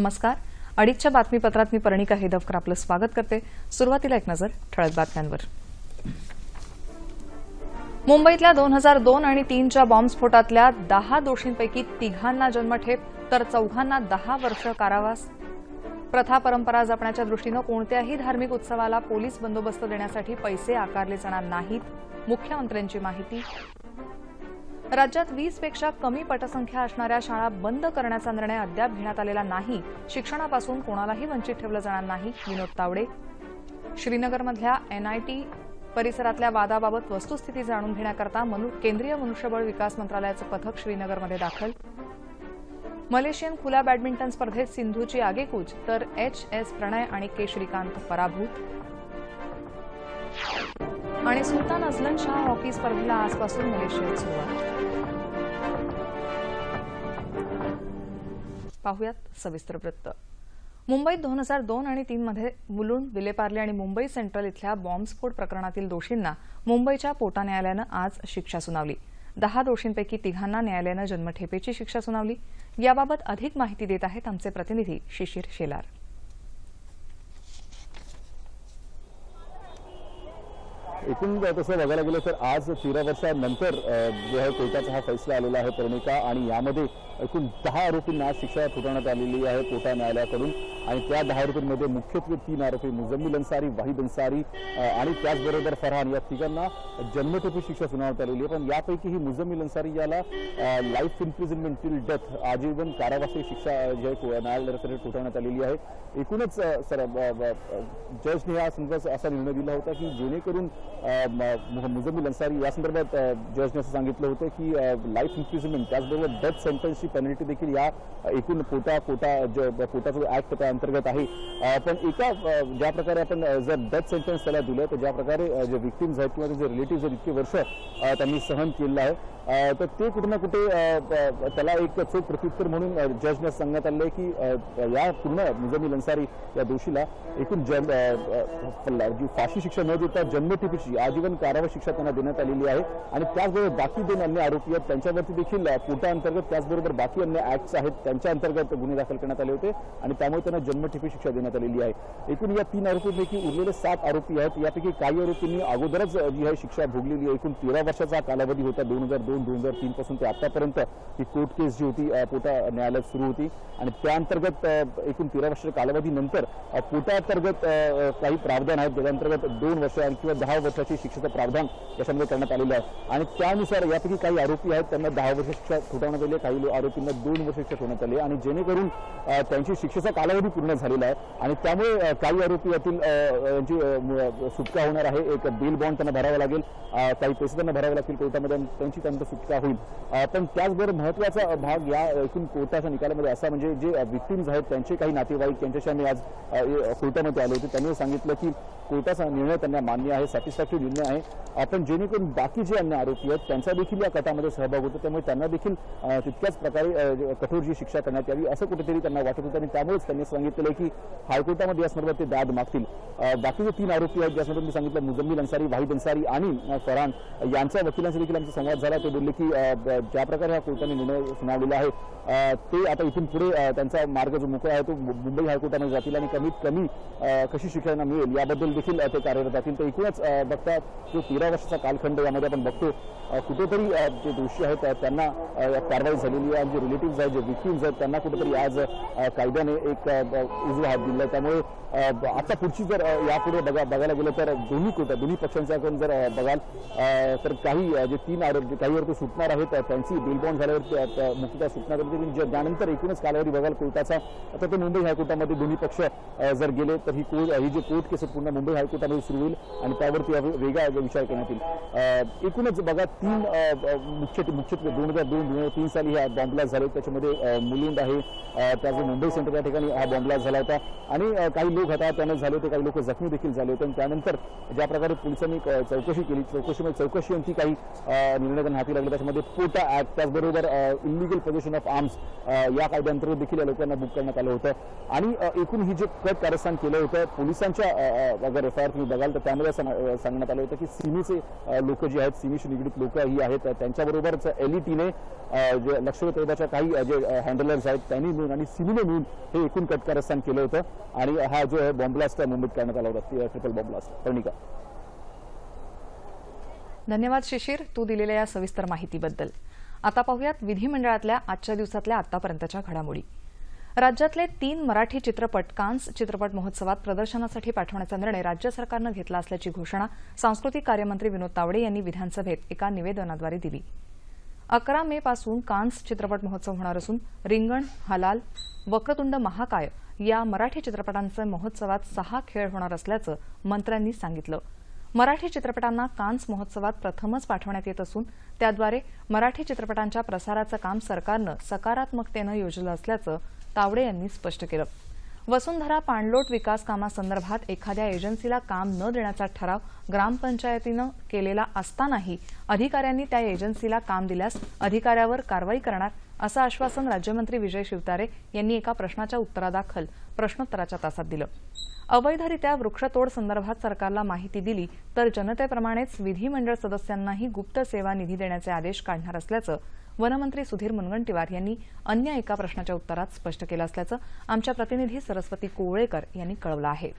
नमस्कार. अडीचच्या बातमीपत्रात मी पर्णिका हेदवकर आपलं स्वागत करते. सुरुवातीला एक नजर ठळक बातम्यांवर. मुंबईतल्या दोन हजार दोन आणि तीनच्या बॉम्बस्फोटातल्या दहा दोषींपैकी तिघांना जन्मठेप तर चौघांना दहा वर्ष कारावास. प्रथा परंपरा जपण्याच्या दृष्टीनं कोणत्याही धार्मिक उत्सवाला पोलीस बंदोबस्त देण्यासाठी पैसे आकारले जाणार नाहीत मुख्यमंत्र्यांची माहिती. राज्यात वीसपेक्षा कमी पटसंख्या असणाऱ्या शाळा बंद करण्याचा निर्णय अद्याप घेण्यात आलेला नाही. शिक्षणापासून कोणालाही वंचित ठेवलं जाणार नाही विनोद तावडे. श्रीनगरमधल्या एनआयटी परिसरातल्या वादाबाबत वस्तुस्थिती जाणून घेण्याकरता मनु केंद्रीय मनुष्यबळ विकास मंत्रालयाचं पथक श्रीनगरमध्ये दाखल. मलेशियन खुल्या बॅडमिंटन स्पर्धेत सिंधूची आगेकूच तर एच एस प्रणय आणि के श्रीकांत पराभूत. आणि सुलतान अझलन शाह हॉकी स्पर्धेला आजपासून मलेशियात सुरुवात. पाहुयात सविस्तर वृत्त. मुंबईत दोन हजार दोन आणि तीनमध्ये मुलुंड विलेपार्ले आणि मुंबई सेंट्रल इथल्या बॉम्बस्फोट प्रकरणातील दोषींना मुंबईच्या पोटा न्यायालयानं आज शिक्षा सुनावली. दहा दोषींपैकी तिघांना न्यायालयानं जन्मठेपेची शिक्षा सुनावली. याबाबत अधिक माहिती देत आहेत आमचे प्रतिनिधी शिशिर शेलार. एकूण तसं बघायला गेलं तर आज तेरा वर्षानंतर जो आहे कोर्टाचा हा फैसला आलेला आहे प्रणिका आणि यामध्ये एकूण दहा आरोपींना आज शिक्षा ठोठवण्यात आलेली आहे कोटा न्यायालयाकडून. आणि त्या दहा आरोपींमध्ये मुख्यत्वे तीन आरोपी मुजम्मिल अन्सारी वाहिद अन्सारी आणि त्याचबरोबर फरहान या तिघांना जन्मठेपी शिक्षा सुनावण्यात आलेली आहे. पण यापैकी ही मुजम्मिल अन्सारी याला लाईफ इम्प्रिझनमेंट टिल डेथ आजीवन कारावासी शिक्षा जी आहे न्यायालयाकडे ठोठवण्यात आलेली आहे. एकूणच सर जजने या संदर्भात असा निर्णय दिला होता की जेणेकरून म्हणजे मुजम्मिल अन्सारी या संदर्भात जजने असं सांगितलं होतं की लाईफ इम्प्रिझनमेंट त्याचबरोबर डेथ सेंटन्सची पेनल्टी देखील या एकूण कोटा कोटा ज- कोटाचा जो ऍक्ट त्या अंतर्गत आहे. पण एका ज्या प्रकारे आपण जर डेथ सेंटन्स त्याला दिलं तर ज्या प्रकारे जे विक्टिम्स आहेत किंवा जे रिलेटिव्ह आहेत इतके वर्ष त्यांनी सहन केलेलं आहे तर ते कुठे ना कुठे त्याला एक चोख प्रत्युत्तर म्हणून जजने सांगण्यात आलं आहे की या पूर्ण निजामी लन्सारी या दोषीला एकूण जन जी फाशी शिक्षा न देता जन्मठेपीची आजीवन कारावास शिक्षा त्यांना देण्यात आलेली आहे. आणि त्याचबरोबर बाकी दोन अन्य आरोपी आहेत त्यांच्यावरती देखील अ, अंतर्गत त्याचबरोबर बाकी अन्य ऍक्ट्स आहेत त्यांच्या अंतर्गत गुन्हे दाखल करण्यात आले होते. आणि त्यामुळे त्यांना जन्मठेपी शिक्षा देण्यात आलेली आहे. एकूण या तीन आरोपींपैकी उरलेले सात आरोपी आहेत. यापैकी काही आरोपींनी अगोदरच जी आहे शिक्षा भोगलेली आहे. एकूण तेरा वर्षाचा कालावधी होता दोन हजार दोन दोन हजार तीन पासून ते आतापर्यंत ही कोर्ट केस जी होती पोटा न्यायालयात सुरू होती. आणि त्या अंतर्गत एकूण तेरा वर्षाच्या कालावधीनंतर पोटाअंतर्गत काही प्रावधान आहेत. ज्याअंतर्गत दोन वर्ष किंवा दहा वर्षाची शिक्षेचं प्रावधान याच्यामध्ये करण्यात आलेलं आहे. आणि त्यानुसार यापैकी काही आरोपी आहेत त्यांना दहा वर्ष शिक्षा ठोठावण्यात आली काही आरोपींना दोन वर्ष शिक्षा ठेवण्यात आली आणि जेणेकरून त्यांची शिक्षेचा कालावधी पूर्ण झालेला आहे. आणि त्यामुळे काही आरोपी यातील यांची सुटका होणार आहे. एक बिल बॉन्ड त्यांना भरावा लागेल. काही पैसे त्यांना भरावे लागतील कोर्टामध्ये. त्यांची त्यांची सुटका होईल. पण त्याचबरोबर महत्त्वाचा भाग या एकूण कोर्टाच्या निकालामध्ये असा म्हणजे जे विक्टिम्स आहेत त्यांचे काही नातेवाईक त्यांच्याशी आम्ही आज कोर्टामध्ये आले होते. त्यांनी सांगितलं की कोर्टाचा निर्णय त्यांना मान्य आहे सॅटिस्फॅक्टरी निर्णय आहे. आपण जेणेकरून बाकी जे अन्य आरोपी आहेत त्यांचा देखील या कटामध्ये सहभाग होतो. त्यामुळे त्यांना देखील तितक्याच प्रकारे कठोर जी शिक्षा करण्यात यावी असं कुठेतरी त्यांना वाटत होतं. आणि त्यामुळेच त्यांनी सांगितलेलं की हायकोर्टामध्ये यासंदर्भात ते दाद मागतील. बाकीचे तीन आरोपी आहेत ज्यासंदर्भात मी सांगितलं मुजम्मिल अन्सारी वाहिद अन्सारी आणि फरहान. यांच्या वकिलांशी देखील आमचा संवाद झाला. ते बोलले की ज्या प्रकारे हा कोर्टाने निर्णय सुनावलेला आहे ते आता इथून पुढे त्यांचा मार्ग जो मोकळा आहे तो मुंबई हायकोर्टामध्ये जातील आणि कमीत कमी कशी शिक्षण मिळेल याबद्दल देखील ते कार्यरत जातील तर एकूणच बघता जो तेरा वर्षाचा कालखंड यामध्ये आपण बघतो कुठेतरी जे दोषी आहेत त्यांना कारवाई झालेली आहे. आणि जे रिलेटिव्ह आहेत जे विक्टिम्स आहेत त्यांना कुठेतरी आज कायद्याने एक उजवा हात दिला त्यामुळे आता पुढची जर यापुढे बघा बघायला गेलं तर दोन्ही कोटा दोन्ही पक्षांच्याकडून जर बघाल तर काही जे तीन आरोप काही आरोपी सुटणार आहेत त्यांची बिलबॉन्ड झाल्यावर ते, मुक्तता सुटणार होती त्यानंतर म्हणजे एकूणच कालावधी बघाल कोर्टाचा आता ते मुंबई हायकोर्टामध्ये दोन्ही पक्ष जर गेले तर ही कोर्ट ही जी कोर्ट केस पूर्ण मुंबई हायकोर्टामध्ये सुरू होईल आणि त्यावरती वेगळा विचार करण्यात येईल. एकूणच बघा तीन मुख्य मुख्यत्वे दोन हजार दोन दोन हजार तीन साली हा बॉम्बलास्ट झाले. त्याच्यामध्ये अ, मुलुंड आहे. त्याचं मुंबई सेंटर या ठिकाणी हा बॉम्बलास्ट झाला होता. आणि काही लोक हताहत झाले होते काही लोक जखमी देखील झाले होते. आणि त्यानंतर ज्या प्रकारे पोलिसांनी चौकशी केली चौकशीमध्ये चौकशी अंती काही निर्णय त्यांना हाती करावी लागली त्याच्यामध्ये पोटा ऍक्ट त्याचबरोबर इलिगल पोझिशन ऑफ आर्म्स या कायद्यांतर्गत देखील या लोकांना बुक करण्यात आलं होतं. आणि एकूण ही जे कट कारस्थान केलं होतं पोलिसांच्या अगर एफ आय आर तुम्ही बघाल तर त्यामध्ये सांगण्यात आलं होतं की सिमीचे लोक जे आहेत सीमीशी निगडीत लोक ही आहेत. त्यांच्याबरोबरच एलईटीने ई टीने जे लष्कर तैयबाच्या काही जे हँडलर्स आहेत त्यांनी मिळून आणि सिमीने मिळून हे एकूण कट कारस्थान केलं होतं. आणि हा जो आहे बॉम्ब्लास्ट मुंबईत करण्यात आला होता ट्रिपल बॉम्ब ब्लास्ट धन्यवाद शिशिर तू दिलेल्या या सविस्तर माहितीबद्दल. आता पाहूयात विधिमंडळातल्या आजच्या दिवसातल्या आतापर्यंतच्या घडामोडी. राज्यातले तीन मराठी चित्रपट कान्स चित्रपट महोत्सवात प्रदर्शनासाठी पाठवण्याचा निर्णय राज्य सरकारनं घेतला असल्याची घोषणा सांस्कृतिक कार्यमंत्री विनोद तावडे यांनी विधानसभेत एका निवेदनाद्वारे दिली. अकरा मे पासून कान्स चित्रपट महोत्सव होणार असून रिंगण हलाल वक्रतुंड महाकाय या मराठी चित्रपटांचे महोत्सवात सहा खेळ होणार असल्याचं मंत्र्यांनी सांगितलं. मराठी चित्रपटांना कान्स महोत्सवात प्रथमच पाठवण्यात येत असून त्याद्वारे मराठी चित्रपटांच्या प्रसाराचं काम सरकारनं सकारात्मकतेनं योजलं असल्याचं तावडे यांनी स्पष्ट केलं. वसुंधरा पाणलोट विकास कामासंदर्भात एखाद्या एजन्सीला काम न देण्याचा ठराव ग्रामपंचायतीनं केलेला असतानाही अधिकाऱ्यांनी त्या एजन्सीला काम दिल्यास अधिकाऱ्यावर कारवाई करणार असं आश्वासन राज्यमंत्री विजय शिवतारे यांनी एका प्रश्नाच्या उत्तरादाखल प्रश्नोत्तराच्या तासात दिलं. अवैधरित्या वृक्षतोड संदर्भात सरकारला माहिती दिली तर जनतेप्रमाणेच विधिमंडळ सदस्यांनाही गुप्त सेवा निधी देण्याचे आदेश काढणार असल्याचं वनमंत्री सुधीर मुनगंटीवार यांनी अन्य एका प्रश्नाच्या उत्तरात स्पष्ट केलं असल्याचं आमच्या प्रतिनिधी सरस्वती कोवळेकर यांनी कळवलं आहे.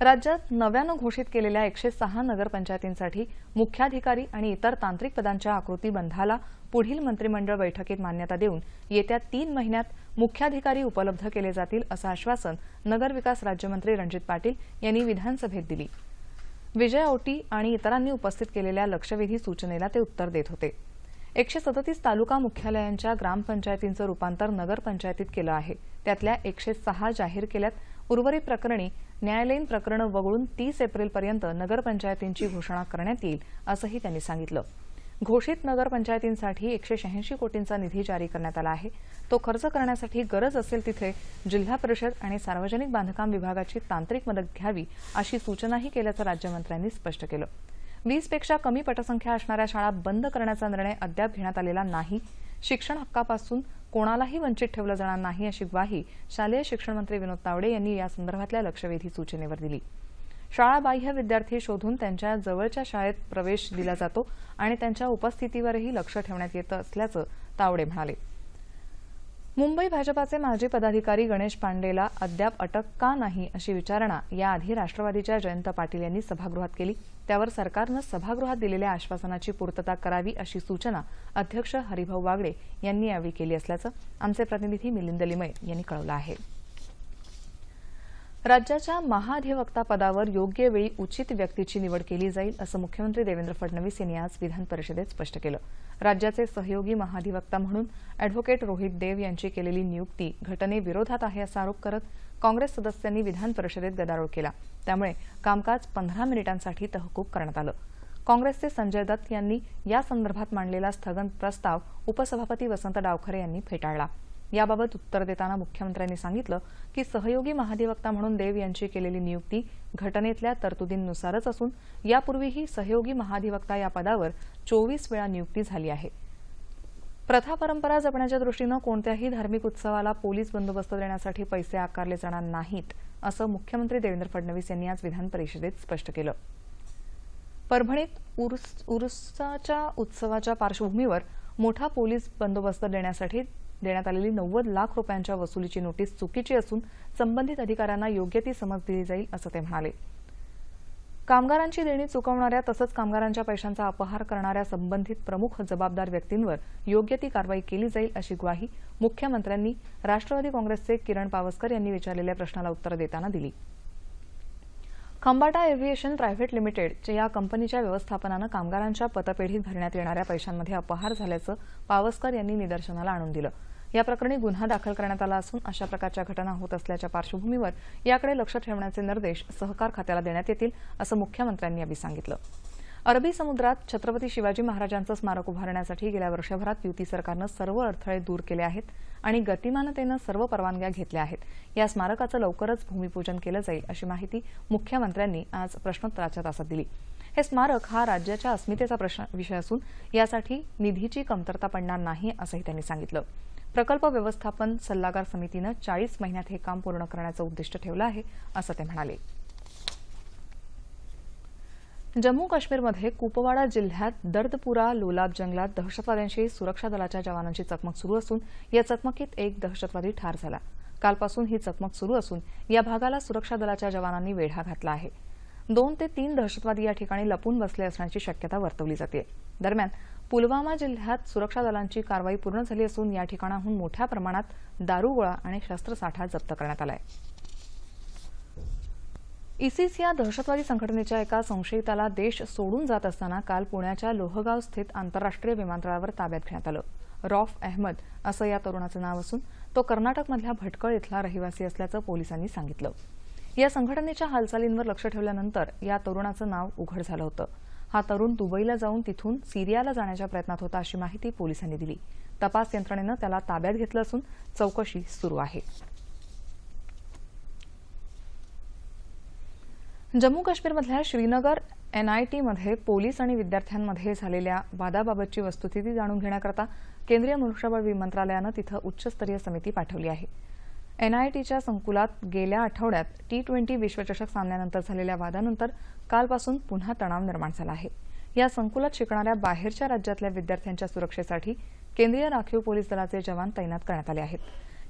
राज्यात नव्यानं घोषित केलेल्या एकशे सहा नगरपंचायतींसाठी मुख्याधिकारी आणि इतर तांत्रिक पदांच्या आकृतीबंधाला पुढील मंत्रिमंडळ बैठकीत मान्यता देऊन येत्या तीन महिन्यात मुख्याधिकारी उपलब्ध केले जातील असं आश्वासन नगरविकास राज्यमंत्री रणजित पाटील यांनी विधानसभेत दिली. विजय औटी आणि इतरांनी उपस्थित केलेल्या लक्षवेधी सूचनेला ते उत्तर देत होते. एकशे सदतीस तालुका मुख्यालयांच्या ग्रामपंचायतींचं रूपांतर नगरपंचायतीत केलं आहे. त्यातल्या एकशे सहा जाहीर केल्यात उर्वरित प्रकरणी न्यायालयीन प्रकरणं वगळून तीस एप्रिलपर्यंत नगरपंचायतींची घोषणा करण्यात येईल असंही त्यांनी सांगितलं. घोषित नगरपंचायतींसाठी एकशे शहाऐंशी कोटींचा निधी जारी करण्यात आला आहे. तो खर्च करण्यासाठी गरज असेल तिथे जिल्हा परिषद आणि सार्वजनिक बांधकाम विभागाची तांत्रिक मदत घ्यावी अशी सूचनाही केल्याचं राज्यमंत्र्यांनी स्पष्ट केलं. वीसपेक्षा कमी पटसंख्या असणाऱ्या शाळा बंद करण्याचा निर्णय अद्याप घेण्यात आलेला नाही. शिक्षण हक्कापासून कोणालाही वंचित ठेवलं जाणार नाही अशी ग्वाही शालेय शिक्षण मंत्री विनोद तावडे यांनी या संदर्भातल्या लक्षवेधी सूचनेवर दिली. शाळाबाह्य विद्यार्थी शोधून त्यांच्या जवळच्या शाळेत प्रवेश दिला जातो आणि त्यांच्या उपस्थितीवरही लक्ष ठेवण्यात येतं असल्याचं तावडे म्हणाले. मुंबई भाजपाचे माजी पदाधिकारी गणेश पांडेला अद्याप अटक का नाही अशी विचारणा याआधी राष्ट्रवादीच्या जयंत पाटील यांनी सभागृहात केली. त्यावर सरकारनं सभागृहात दिलेल्या आश्वासनाची पूर्तता करावी अशी सूचना अध्यक्ष हरिभाऊ वागडे यांनी यावेळी केली असल्याचं आमचे प्रतिनिधी मिलिंद लिमये यांनी कळवलं आहे. राज्याच्या महाधिवक्ता पदावर योग्य वेळी उचित व्यक्तीची निवड केली जाईल असं मुख्यमंत्री देवेंद्र फडणवीस यांनी आज विधान परिषदेत स्पष्ट केलं. राज्याचे सहयोगी महाधिवक्ता म्हणून अॅडव्होकेट रोहित देव यांची केलेली नियुक्ती घटनेविरोधात आहे असा आरोप करत काँग्रेस सदस्यांनी विधान परिषदेत गदारोळ केला. त्यामुळे कामकाज पंधरा मिनिटांसाठी तहकूब करण्यात आलं. काँग्रेसचे संजय दत्त यांनी या संदर्भात मांडलेला स्थगन प्रस्ताव उपसभापती वसंत डावखरे यांनी फेटाळला. याबाबत उत्तर देताना मुख्यमंत्र्यांनी सांगितलं की सहयोगी महाधिवक्ता म्हणून देव यांची केलेली नियुक्ती घटनेतल्या तरतुदींनुसारच असून यापूर्वीही सहयोगी महाधिवक्ता या पदावर चोवीस वेळा नियुक्ती झाली आहे. प्रथा परंपरा जपण्याच्या दृष्टीनं कोणत्याही धार्मिक उत्सवाला पोलीस बंदोबस्त देण्यासाठी पैसे आकारले जाणार नाहीत असं मुख्यमंत्री देवेंद्र फडणवीस यांनी आज विधान परिषदेत स्पष्ट केलं. परभणीत उरुस उरुसाच्या उत्सवाच्या पार्श्वभूमीवर मोठा पोलीस बंदोबस्त देण्यासाठी देण्यात आलेली नव्वद लाख रुपयांच्या वसुलीची नोटीस चुकीची असून संबंधित अधिकाऱ्यांना योग्य ती समज दिली जाईल असं ते म्हणाले. कामगारांची देणी चुकवणाऱ्या तसंच कामगारांच्या पैशांचा अपहार करणाऱ्या संबंधित प्रमुख जबाबदार व्यक्तींवर योग्य ती कारवाई केली जाईल अशी ग्वाही मुख्यमंत्र्यांनी राष्ट्रवादी काँग्रेसचे किरण पावसकर यांनी विचारलेल्या प्रश्नाला उत्तर देताना दिली. खंबाटा एव्हिएशन प्रायव्हेट लिमिटेड या कंपनीच्या व्यवस्थापनानं कामगारांच्या पतपेढीत भरण्यात येणाऱ्या पैशांमध्ये अपहार झाल्याचं पावसकर यांनी निदर्शनाला आणून दिलं. या प्रकरणी गुन्हा दाखल करण्यात आला असून अशा प्रकारच्या घटना होत असल्याच्या पार्श्वभूमीवर याकडे लक्ष ठेवण्याचे निर्देश सहकार खात्याला देण्यात येतील असं मुख्यमंत्र्यांनी यावेळी सांगितलं. अरबी समुद्रात छत्रपती शिवाजी महाराजांचं स्मारक उभारण्यासाठी गेल्या वर्षभरात युती सरकारनं सर्व अडथळे दूर केले आहेत आणि गतिमानतेनं सर्व परवानग्या घेतल्या आहेत. या स्मारकाचं लवकरच भूमिपूजन केलं जाईल अशी माहिती मुख्यमंत्र्यांनी आज प्रश्नोत्तराच्या तासात दिली. हे स्मारक हा राज्याच्या अस्मितेचा प्रश्न विषय असून यासाठी निधीची कमतरता पडणार नाही असंही त्यांनी सांगितलं. प्रकल्प व्यवस्थापन सल्लागार समितीनं चाळीस महिन्यात हे काम पूर्ण करण्याचं उद्दिष्ट ठेवलं आहे असं ते म्हणाले. जम्मू काश्मीरमध्ये कुपवाडा जिल्ह्यात दर्दपुरा लोलाब जंगलात दहशतवाद्यांशी सुरक्षा दलाच्या जवानांची चकमक सुरू असून या चकमकीत एक दहशतवादी ठार झाला. कालपासून ही चकमक सुरू असून या भागाला सुरक्षा दलाच्या जवानांनी वेढा घातला आहे. दोन ते तीन दहशतवादी या ठिकाणी लपून बसले असण्याची शक्यता वर्तवली जाते. दरम्यान पुलवामा जिल्ह्यात सुरक्षा दलांची कारवाई पूर्ण झाली असून या ठिकाणाहून मोठ्या प्रमाणात दारुगोळा आणि शस्त्रसाठा जप्त करण्यात आला आहे इसिस या दहशतवादी संघटनेच्या एका संशयिताला देश सोडून जात असताना काल पुण्याच्या लोहगाव स्थित आंतरराष्ट्रीय विमानतळावर ताब्यात घेण्यात आलं. रॉफ अहमद असं या तरुणाचं नाव असून तो कर्नाटकमधल्या भटकळ इथला रहिवासी असल्याचं पोलिसांनी सांगितलं. या संघटनेच्या हालचालींवर लक्ष ठेवल्यानंतर या तरुणाचं नाव उघड झालं होतं. हा तरुण दुबईला जाऊन तिथून सिरियाला जाण्याच्या प्रयत्नात होता अशी माहिती पोलिसांनी दिली. तपास यंत्रणेनं त्याला ताब्यात घेतलं असून चौकशी सुरू आहे. जम्मू काश्मीरमधल्या श्रीनगर एनआयटीमध्ये पोलीस आणि विद्यार्थ्यांमध्ये झालेल्या वादाबाबतची वस्तुस्थिती जाणून घेण्याकरता केंद्रीय मनुष्यबळ मंत्रालयानं तिथं उच्चस्तरीय समिती पाठवली आहे. एनआयटीच्या संकुलात गेल्या आठवड्यात टी ट्वेंटी विश्वचषक सामन्यानंतर झालेल्या वादानंतर कालपासून पुन्हा तणाव निर्माण झाला आहे. या संकुलात शिकणाऱ्या बाहेरच्या राज्यातल्या विद्यार्थ्यांच्या सुरक्षेसाठी केंद्रीय राखीव पोलीस दलाचे जवान तैनात करण्यात आले आहेत.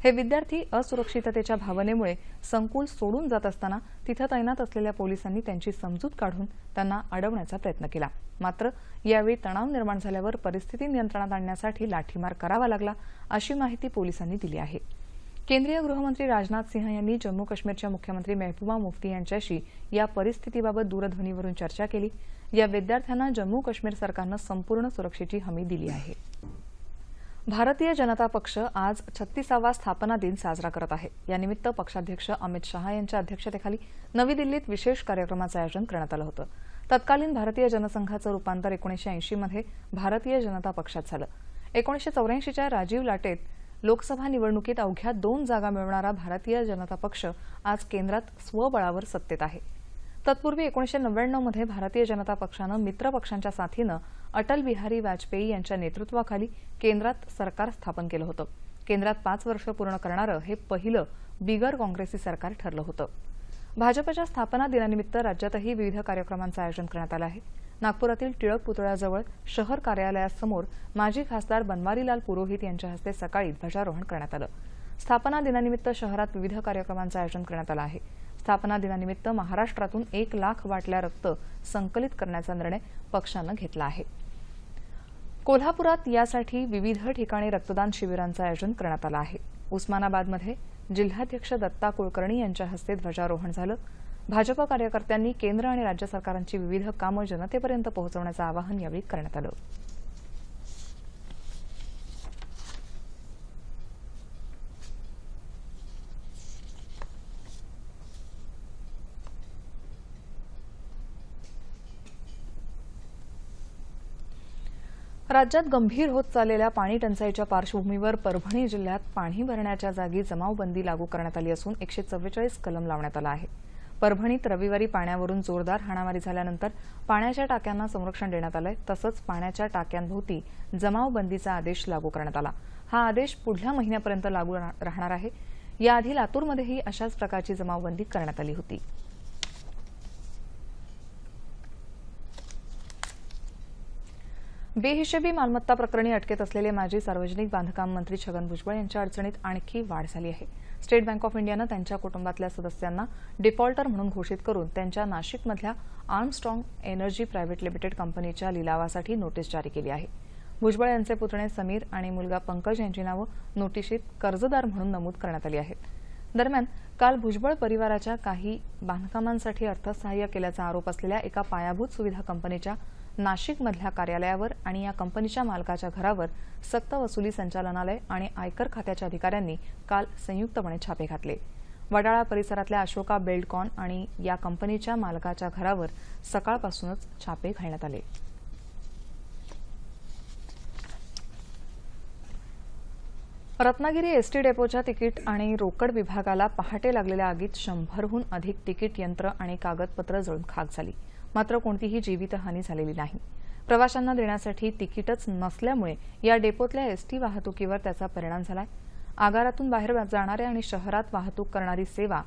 हे विद्यार्थी असुरक्षिततेच्या भावनेमुळे संकुल सोडून जात असताना तिथं तैनात असलेल्या पोलिसांनी त्यांची समजूत काढून त्यांना अडवण्याचा प्रयत्न केला. मात्र यावेळी तणाव निर्माण झाल्यावर परिस्थिती नियंत्रणात आणण्यासाठी लाठीमार करावा लागला अशी माहिती पोलिसांनी दिली आहे. केंद्रीय गृहमंत्री राजनाथ सिंह यांनी जम्मू काश्मीरच्या मुख्यमंत्री मेहबूबा मुफ्ती यांच्याशी या परिस्थितीबाबत दूरध्वनीवरून चर्चा केली. या विद्यार्थ्यांना जम्मू काश्मीर सरकारनं संपूर्ण सुरक्षेची हमी दिली आहे. भारतीय जनता पक्ष आज छत्तीसावा स्थापना दिन साजरा करत आहे. यानिमित्त पक्षाध्यक्ष अमित शहा यांच्या अध्यक्षतेखाली नवी दिल्लीत विशेष कार्यक्रमाचं आयोजन करण्यात आलं होतं. तत्कालीन भारतीय जनसंघाचं रूपांतर एकोणीशे ऐंशीमध्ये भारतीय जनता पक्षात झालं. एकोणीशे चौऱ्याऐंशीच्या राजीव लाटेत लोकसभा निवडणुकीत अवघ्या दोन जागा मिळवणारा भारतीय जनता पक्ष आज केंद्रात स्वबळावर सत्तेत आहे. तत्पूर्वी एकोणीशे नव्याण्णवमध्ये भारतीय जनता पक्षानं मित्र पक्षांच्या साथीनं अटल बिहारी वाजपेयी यांच्या नेतृत्वाखाली केंद्रात सरकार स्थापन केलं होतं. केंद्रात पाच वर्ष पूर्ण करणारं हे पहिलं बिगर काँग्रेसी सरकार ठरलं होतं. भाजपच्या स्थापना दिनानिमित्त राज्यातही विविध कार्यक्रमांचं आयोजन करण्यात आलं आहे. नागपुरातील टिळक पुतळ्याजवळ शहर कार्यालयासमोर माजी खासदार बनवारीलाल पुरोहित यांच्या हस्ते सकाळी ध्वजारोहण करण्यात आलं. स्थापना दिनानिमित्त शहरात विविध कार्यक्रमांचं आयोजन करण्यात आलं आहे. स्थापना दिनानिमित्त महाराष्ट्रातून एक लाख बाटल्या रक्त संकलित करण्याचा निर्णय पक्षानं घेतला आहे. कोल्हापुरात यासाठी विविध ठिकाणी रक्तदान शिबिरांचं आयोजन करण्यात आलं आहे. उस्मानाबादमध्ये जिल्हाध्यक्ष दत्ता कुलकर्णी यांच्या हस्ते ध्वजारोहण झालं. भाजप कार्यकर्त्यांनी केंद्र आणि राज्य सरकारांची विविध कामं जनतेपर्यंत पोहोचवण्याचं आवाहन यावेळी करण्यात आलं. राज्यात गंभीर होत चाललेल्या पाणी टंचाईच्या पार्श्वभूमीवर परभणी जिल्ह्यात पाणी भरण्याच्या जागी जमावबंदी लागू करण्यात आली असून एकशे चव्वेचाळीस कलम लावण्यात आला आहे. परभणीत रविवारी पाण्यावरून जोरदार हाणामारी झाल्यानंतर पाण्याच्या टाक्यांना संरक्षण देण्यात आलंय. तसंच पाण्याच्या टाक्यांभोवती जमावबंदीचा आदेश लागू करण्यात आला. हा आदेश पुढल्या महिन्यापर्यंत लागू राहणार आहे. याआधी लातूरमध्येही अशाच प्रकारची जमावबंदी करण्यात आली होती. बेहिशेबी मालमत्ता प्रकरणी अटकेत असलेले माजी सार्वजनिक बांधकाम मंत्री छगन भुजबळ यांच्या अडचणीत आणखी वाढ झाली आहे. स्टेट बँक ऑफ इंडियानं त्यांच्या कुटुंबातल्या सदस्यांना डिफॉल्टर म्हणून घोषित करून त्यांच्या नाशिकमधल्या आर्मस्ट्रॉंग एनर्जी प्रायव्हेट लिमिटेड कंपनीच्या लिलावासाठी नोटीस जारी केली आहे. भुजबळ यांचे पुतणे समीर आणि मुलगा पंकज यांची नावं नोटिशीत कर्जदार म्हणून नमूद करण्यात आली आहेत. दरम्यान काल भुजबळ परिवाराच्या काही बांधकामांसाठी अर्थसहाय्य केल्याचा आरोप असलेल्या एका पायाभूत सुविधा कंपनीच्या नाशिकमधल्या कार्यालयावर आणि या कंपनीच्या मालकाच्या घरावर सक्तवसुली संचालनालय आणि आयकर खात्याच्या अधिकाऱ्यांनी काल संयुक्तपणे छापे घातले. वडाळा परिसरातल्या अशोका बेल्डकॉन आणि या कंपनीच्या मालकाच्या घरावर सकाळपासूनच छापे घालण्यात आले. रत्नागिरी एसटी डेपोच्या तिकीट आणि रोकड विभागाला पहाटे लागलेल्या आगीत शंभरहून अधिक तिकीट यंत्र आणि कागदपत्र जळून खाक झाली. मात्र कोणतीही जीवितहानी झालेली नाही. प्रवाशांना देण्यासाठी तिकीटच नसल्यामुळे या डेपोतल्या एसटी वाहतुकीवर त्याचा परिणाम झालाय. आगारातून बाहेर जाणाऱ्या आणि शहरात वाहतूक करणारी सेवा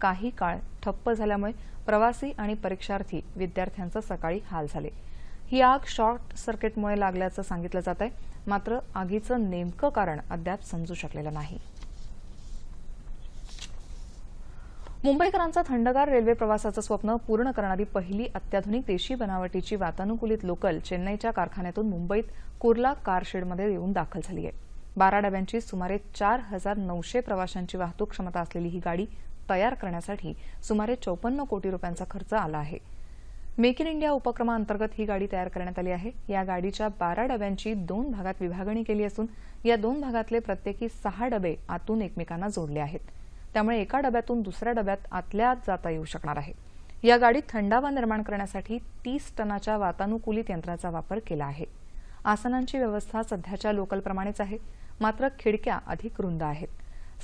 काही काळ ठप्प झाल्यामुळे प्रवासी आणि परीक्षार्थी विद्यार्थ्यांचं सकाळी हाल झाले. ही आग शॉर्ट सर्किटमुळे लागल्याचं सांगितलं जात आहे मात्र आगीचं नेमकं कारण अद्याप समजू शकलेलं नाही. मुंबईकरांचं थंडगार रेल्वे प्रवासाचं स्वप्न पूर्ण करणारी पहिली अत्याधुनिक देशी बनावटीची वातानुकूलित लोकल चेन्नईच्या कारखान्यातून मुंबईत कुर्ला कारशेडमध्ये येऊन दाखल झाली आहे. बारा डब्यांची सुमारे चार हजार नऊशे प्रवाशांची वाहतूक क्षमता असलेली ही गाडी तयार करण्यासाठी सुमारे चौपन्न कोटी रुपयांचा खर्च आला आहे. मेक इन इंडिया उपक्रमाअंतर्गत ही गाडी तयार करण्यात आली आहे. या गाडीच्या बारा डब्यांची दोन भागात विभागणी केली असून या दोन भागातले प्रत्येकी सहा डबे आतून एकमेकांना जोडले आहेत. त्यामुळे एका डब्यातून दुसऱ्या डब्यात आतल्या आत जाता येऊ शकणार आहे. या गाडीत थंडावा निर्माण करण्यासाठी तीस टनाच्या वातानुकूलित यंत्राचा वापर केला आहे. आसनांची व्यवस्था सध्याच्या लोकलप्रमाणेच आहे. मात्र खिडक्या अधिक रुंद आहेत.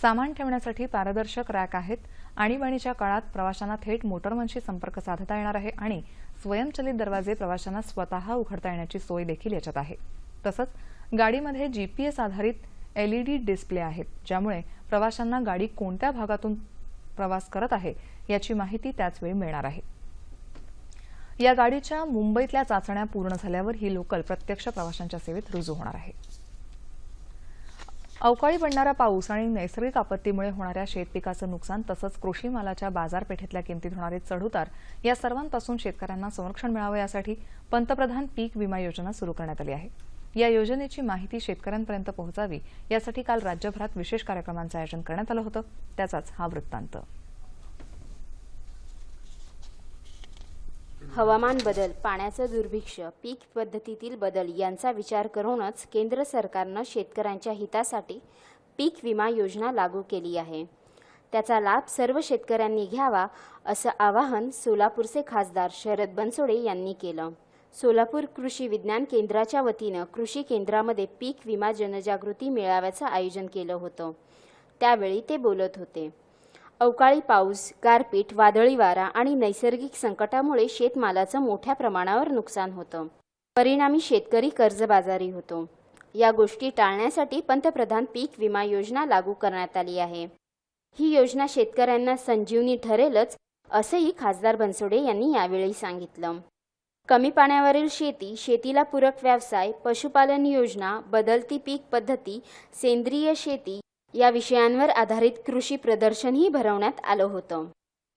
सामान ठेवण्यासाठी पारदर्शक रॅक आहेत आणीबाणीच्या काळात प्रवाशांना थेट मोटरमनशी संपर्क साधता येणार आहे आणि स्वयंचलित दरवाजे प्रवाशांना स्वतः उघडता येण्याची सोय देखील याच्यात आहे. तसंच गाडीमध्ये जीपीएस आधारित एलईडी डिस्प्ले आहेत ज्यामुळे प्रवाशांना गाडी कोणत्या भागातून प्रवास करत आहे याची माहिती त्याचवेळी मिळणार आहे. या गाडीच्या मुंबईतल्या चाचण्या पूर्ण झाल्यावर ही लोकल प्रत्यक्ष प्रवाशांच्या सेवेत रुजू होणार आहे. अवकाळी पडणारा पाऊस आणि नैसर्गिक आपत्तीमुळे होणाऱ्या शेतपिकाचं नुकसान तसंच कृषी मालाच्या बाजारपेठेतल्या किमतीत होणारे चढउतार या सर्वांपासून शेतकऱ्यांना संरक्षण मिळावं यासाठी पंतप्रधान पीक विमा योजना सुरू करण्यात आली आहे. या योजनेची माहिती शेतकऱ्यांपर्यंत पोहोचावी यासाठी काल राज्यभरात विशेष कार्यक्रमांचं आयोजन करण्यात आलं होतं. त्याचाच हा वृत्तांत. हवामान बदल पाण्याचं दुर्भिक्ष पीक पद्धतीतील बदल यांचा विचार करूनच केंद्र सरकारनं शेतकऱ्यांच्या हितासाठी पीक विमा योजना लागू केली आहे. त्याचा लाभ सर्व शेतकऱ्यांनी घ्यावा असं आवाहन सोलापूरचे खासदार शरद बनसोडे यांनी केलं. सोलापूर कृषी विज्ञान केंद्राच्या वतीनं कृषी केंद्रामध्ये पीक विमा जनजागृती मेळाव्याचं आयोजन केलं होतं. त्यावेळी ते बोलत होते. अवकाळी पाऊस गारपीट वादळी वारा आणि नैसर्गिक संकटामुळे शेतमालाचं मोठ्या प्रमाणावर नुकसान होतं. परिणामी शेतकरी कर्जबाजारी होतो. या गोष्टी टाळण्यासाठी पंतप्रधान पीक विमा योजना लागू करण्यात आली आहे. ही योजना शेतकऱ्यांना संजीवनी ठरेलच असंही खासदार बनसोडे यांनी यावेळी सांगितलं. कमी पाण्यावरील शेती शेतीला पूरक व्यवसाय पशुपालन योजना बदलती पीक पद्धती सेंद्रिय शेती या विषयांवर आधारित कृषी प्रदर्शनही भरवण्यात आलं होतं.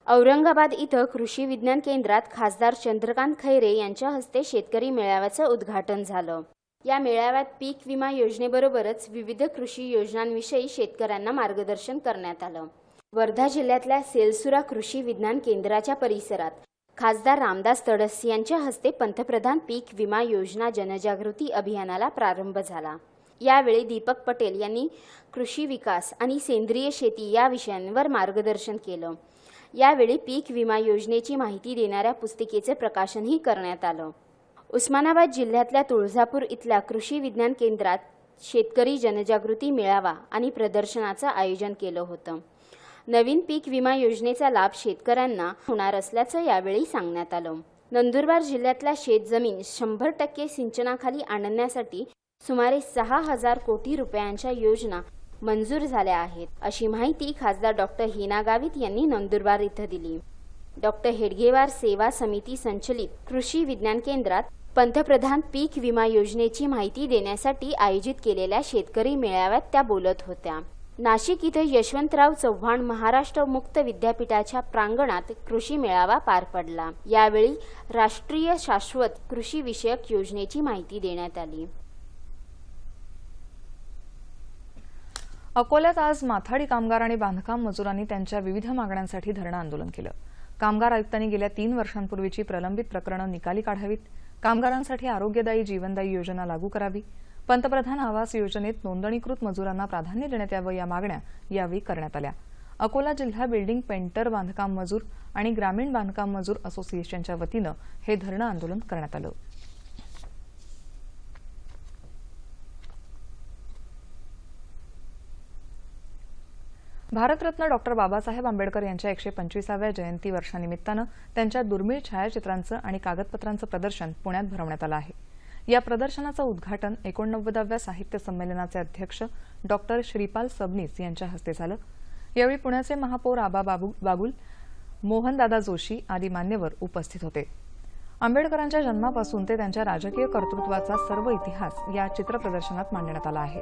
औरंगाबाद इथं कृषी विज्ञान केंद्रात खासदार चंद्रकांत खैरे यांच्या हस्ते शेतकरी मेळाव्याचं उद्घाटन झालं. या मेळाव्यात पीक विमा योजनेबरोबरच विविध कृषी योजनांविषयी शेतकऱ्यांना मार्गदर्शन करण्यात आलं. वर्धा जिल्ह्यातल्या सेलसुरा कृषी विज्ञान केंद्राच्या परिसरात खासदार रामदास तडस यांच्या हस्ते पंतप्रधान पीक विमा योजना जनजागृती अभियानाला प्रारंभ झाला. यावेळी दीपक पटेल यांनी कृषी विकास आणि सेंद्रिय शेती या विषयांवर मार्गदर्शन केलं. यावेळी पीक विमा योजनेची माहिती देणाऱ्या पुस्तिकेचे प्रकाशनही करण्यात आलं. उस्मानाबाद जिल्ह्यातल्या तुळजापूर इथल्या कृषी विज्ञान केंद्रात शेतकरी जनजागृती मेळावा आणि प्रदर्शनाचं आयोजन केलं होतं. नवीन पीक विमा योजनेचा लाभ शेतकऱ्यांना होणार असल्याचं यावेळी सांगण्यात आलं. नंदुरबार जिल्ह्यातल्या शेतजमीन शंभर टक्के सिंचनाखाली आणण्यासाठी सुमारे सहा हजार कोटी रुपयांच्या योजना मंजूर झाल्या आहेत अशी माहिती खासदार डॉक्टर हिना गावित यांनी नंदुरबार इथं दिली. डॉक्टर हेडगेवार सेवा समिती संचलित कृषी विज्ञान केंद्रात पंतप्रधान पीक विमा योजनेची माहिती देण्यासाठी आयोजित केलेल्या शेतकरी मेळाव्यात त्या बोलत होत्या. नाशिक इथं यशवंतराव चव्हाण महाराष्ट्र मुक्त विद्यापीठाच्या प्रांगणात कृषी मेळावा पार पडला. यावेळी राष्ट्रीय शाश्वत कृषी विषयक योजनेची माहिती देण्यात आली. अकोल्यात आज माथाडी कामगार आणि बांधकाम मजुरांनी त्यांच्या विविध मागण्यांसाठी धरणं आंदोलन केलं. कामगार आयुक्तांनी गेल्या तीन वर्षांपूर्वीची प्रलंबित प्रकरणं निकाली काढावीत. कामगारांसाठी आरोग्यदायी जीवनदायी योजना लागू करावी. पंतप्रधान आवास योजनेत नोंदणीकृत मजुरांना प्राधान्य देण्यात यावं या मागण्या यावेळी करण्यात आल्या. अकोला जिल्हा बिल्डिंग पेंटर बांधकाम मजूर आणि ग्रामीण बांधकाम मजूर असोसिएशनच्या वतीनं हे धरणं आंदोलन करण्यात आलं. भारतरत्न डॉक्टर बाबासाहेब आंबेडकर यांच्या एकशे पंचवीसाव्या जयंती वर्षानिमित्तानं त्यांच्या दुर्मिळ छायाचित्रांचं आणि कागदपत्रांचं प्रदर्शन पुण्यात भरवण्यात आलं आहे. या प्रदर्शनाचं उद्घाटन एकोणनव्वदाव्या साहित्य संमेलनाचे अध्यक्ष डॉक्टर श्रीपाल सबनीस यांच्या हस्ते झालं. यावेळी पुण्याचे महापौर आबा बागुल मोहनदादा जोशी आदी मान्यवर उपस्थित होते. आंबेडकरांच्या जन्मापासून ते त्यांच्या राजकीय कर्तृत्वाचा सर्व इतिहास या चित्रप्रदर्शनात मांडण्यात आला आहे.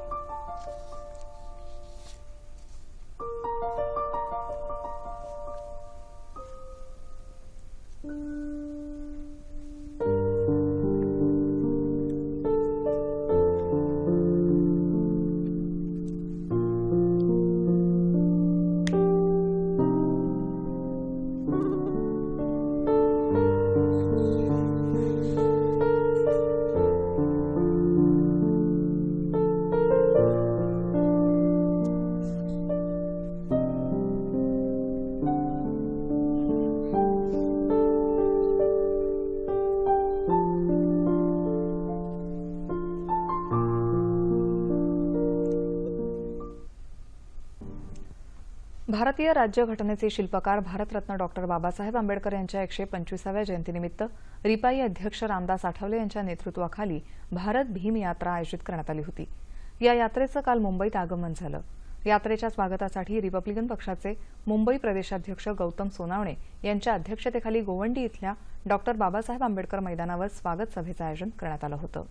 भारतीय राज्यघटनेचे शिल्पकार भारतरत्न डॉक्टर बाबासाहेब आंबेडकर यांच्या एकशे पंचवीसाव्या जयंतीनिमित्त रिपाई अध्यक्ष रामदास आठवले यांच्या नेतृत्वाखाली भारत भीम यात्रा आयोजित करण्यात आली होती. या यात्रेचं काल मुंबईत आगमन झालं. यात्रेच्या स्वागतासाठी रिपब्लिकन पक्षाचे मुंबई प्रदेशाध्यक्ष गौतम सोनावणे यांच्या अध्यक्षतेखाली गोवंडी इथल्या डॉक्टर बाबासाहेब आंबेडकर मैदानावर स्वागत सभेचं आयोजन करण्यात आलं होतं.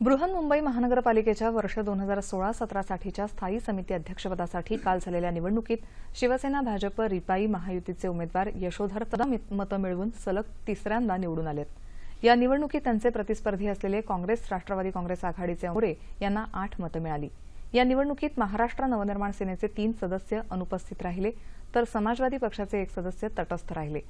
बृहन्मुंबई महानगरपालिकेच्या वर्ष दोन हजार सोळा सतरासाठीच्या स्थायी समिती अध्यक्षपदासाठी काल झालेल्या निवडणुकीत शिवसेना भाजप रिपाई महायुतीचे उमेदवार यशोधर तदा मतं मिळवून सलग तिसऱ्यांदा निवडून आलेत. या निवडणुकीत त्यांचे प्रतिस्पर्धी असलेले काँग्रेस राष्ट्रवादी काँग्रेस आघाडीचे मोरे यांना आठ मतं मिळाली. या निवडणुकीत महाराष्ट्र नवनिर्माण सेनेचे तीन सदस्य अनुपस्थित राहिले तर समाजवादी पक्षाचे एक सदस्य तटस्थ राहिले.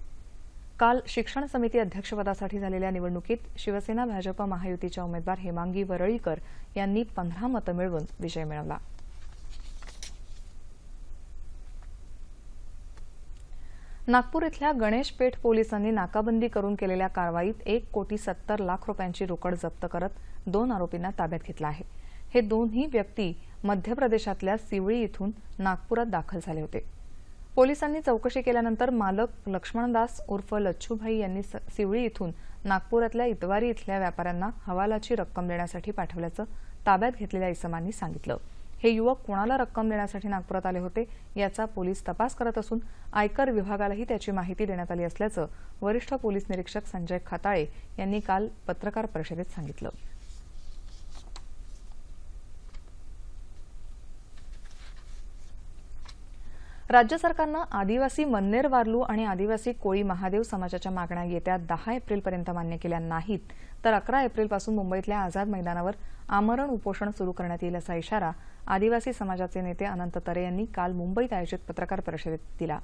काल शिक्षण समिती अध्यक्षपदासाठी झालेल्या निवडणुकीत शिवसेना भाजप महायुतीच्या उमेदवार हेमांगी वरळीकर यांनी पंधरा मतं मिळवून विजय मिळवला. नागपूर इथल्या गणेश पेठ पोलिसांनी नाकाबंदी करून केलेल्या कारवाईत एक कोटी सत्तर लाख रुपयांची रोकड जप्त करत दोन आरोपींना ताब्यात घेतलं आहे. हे दोन्ही व्यक्ती मध्य प्रदेशातल्या सिवळी इथून नागपुरात दाखल झाले होते. पोलिसांनी चौकशी केल्यानंतर मालक लक्ष्मणदास उर्फ लच्छूभाई यांनी स- सिवळी इथून नागपुरातल्या इतवारी इथल्या व्यापाऱ्यांना हवालाची रक्कम देण्यासाठी पाठवल्याचं ताब्यात घेतलेल्या इसमांनी सांगितलं. हे युवक कोणाला रक्कम देण्यासाठी नागपुरात आले होते याचा पोलीस तपास करत असून आयकर विभागालाही त्याची माहिती देण्यात आली असल्याचं वरिष्ठ पोलीस निरीक्षक संजय खताळे यांनी काल पत्रकार परिषदेत सांगितलं. राज्य सरकारनं आदिवासी मन्नेर वारलू आणि आदिवासी कोळी महादेव समाजाच्या मागण्या येत्या दहा एप्रिलपर्यंत मान्य केल्या नाहीत तर अकरा एप्रिलपासून मुंबईतल्या आझाद मैदानावर आमरण उपोषण सुरू करण्यात येईल असा इशारा आदिवासी समाजाचे नेते अनंत तरे यांनी काल मुंबईत आयोजित पत्रकार परिषदेत दिला.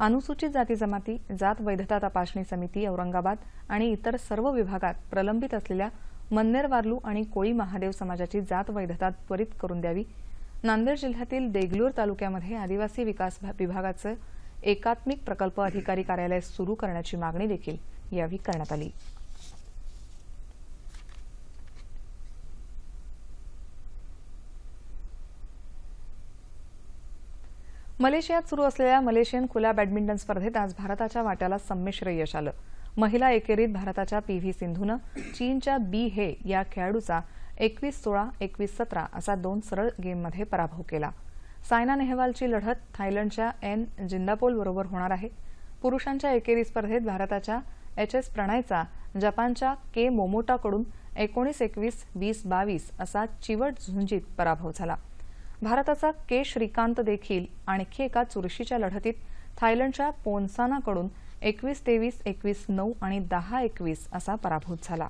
अनुसूचित जाती जमाती जात वैधता तपासणी समिती औरंगाबाद आणि इतर सर्व विभागात प्रलंबित असलेल्या मन्नेर वारलू आणि कोळी महादेव समाजाची जात वैधता त्वरित करून द्यावी नांदेड जिल्ह्यातील देगलूर तालुक्यामध्ये आदिवासी विकास विभागाचं एकात्मिक प्रकल्प अधिकारी कार्यालय सुरू करण्याची मागणी देखील यावेळी करण्यात आली. मलेशियात सुरू असलेल्या मलेशियन खुल्या बॅडमिंटन स्पर्धेत आज भारताच्या वाट्याला संमिश्र यश आलं. महिला एकेरीत भारताच्या पी व्ही सिंधूनं चीनच्या बी हे या खेळाडूचा एकवीस सोळा एकवीस सतरा असा दोन सरळ गेममध्ये पराभव केला. सायना नेहवालची लढत थायलंडच्या एन जिंदापोल बरोबर होणार आहे. पुरुषांच्या एकेरी स्पर्धेत भारताच्या एच एस प्रणयचा जपानच्या के मोमोटाकडून एकोणीस एकवीस वीस बावीस असा चिवट झुंजीत पराभव झाला. भारताचा के श्रीकांत देखील आणखी एका चुरशीच्या लढतीत थायलंडच्या पोन्सानाकडून एकवीस तेवीस एकवीस नऊ आणि दहा एकवीस असा पराभूत झाला.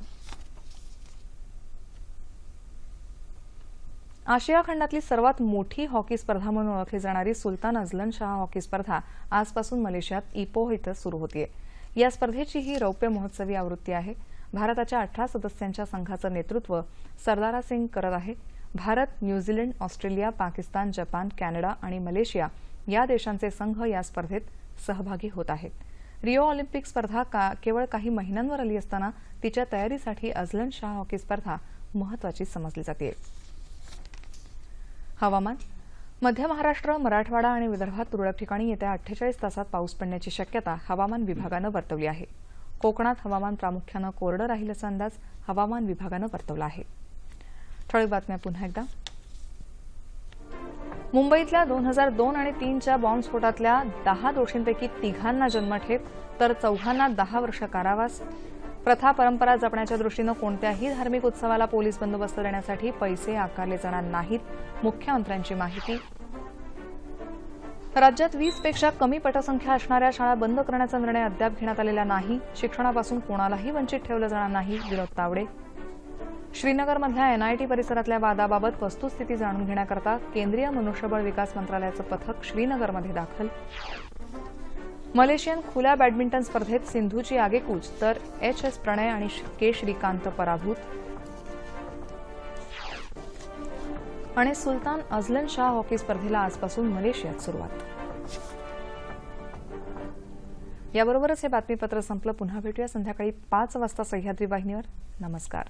आशिया खंडातली सर्वात मोठी हॉकी स्पर्धा म्हणून ओळखली जाणारी सुलतान अझलन शाह हॉकी स्पर्धा आजपासून मलेशियात इपोह इथं सुरू होतीये. या स्पर्धेची ही रौप्य महोत्सवी आवृत्ती आहे. भारताच्या अठरा सदस्यांच्या संघाचं नेतृत्व सरदारा सिंग करत आहे. Bharat New Zealand Australia Pakistan Japan Canada आणि मलेशिया या देशांचे संघ या स्पर्धेत सहभागी होत आहेत. रिओ ऑलिम्पिक स्पर्धा का केवळ काही महिन्यांवर आली असताना तिच्या तयारीसाठी अझलन शाह हॉकी स्पर्धा महत्वाची समजली जाते हवामान? मध्य महाराष्ट्र मराठवाडा आणि विदर्भात तुरळक ठिकाणी येत्या अठ्ठेचाळीस तासात पाऊस पडण्याची शक्यता हवामान विभागानं वर्तवली आहे. कोकणात हवामान प्रामुख्यानं कोरडं राहील असा अंदाज हवामान विभागानं वर्तवला आहे. ठळक बातम्या पुन्हा एकदा. मुंबईतल्या दोन हजार दोन आणि तीनच्या बॉम्बस्फोटातल्या दहा दोषींपैकी तिघांना जन्मठेप तर चौघांना दहा वर्ष कारावास प्रथा परंपरा जपण्याच्या दृष्टीनं कोणत्याही धार्मिक उत्सवाला पोलीस बंदोबस्त देण्यासाठी पैसे आकारले जाणार नाहीत मुख्यमंत्र्यांची माहिती. राज्यात वीसपेक्षा कमी पटसंख्या असणाऱ्या शाळा बंद करण्याचा निर्णय अद्याप घेण्यात आलेला नाही शिक्षणापासून कोणालाही वंचित ठेवलं जाणार नाही विनोद तावडे. श्रीनगरमधल्या एनआयटी परिसरातल्या वादाबाबत वस्तुस्थिती जाणून घेण्याकरता केंद्रीय मनुष्यबळ विकास मंत्रालयाचं पथक श्रीनगरमध्ये दाखल. मलेशियन खुल्या बॅडमिंटन स्पर्धेत सिंधूची आगेकूच तर एच एस प्रणय आणि के श्रीकांत पराभूत. आणि सुलतान अझलन शाह हॉकी स्पर्धेला आजपासून मलेशियात सुरुवात. याबरोबरच हे बातमीपत्र संपलं. पुन्हा भेटूया संध्याकाळी पाच वाजता सह्याद्री वाहिनीवर. नमस्कार.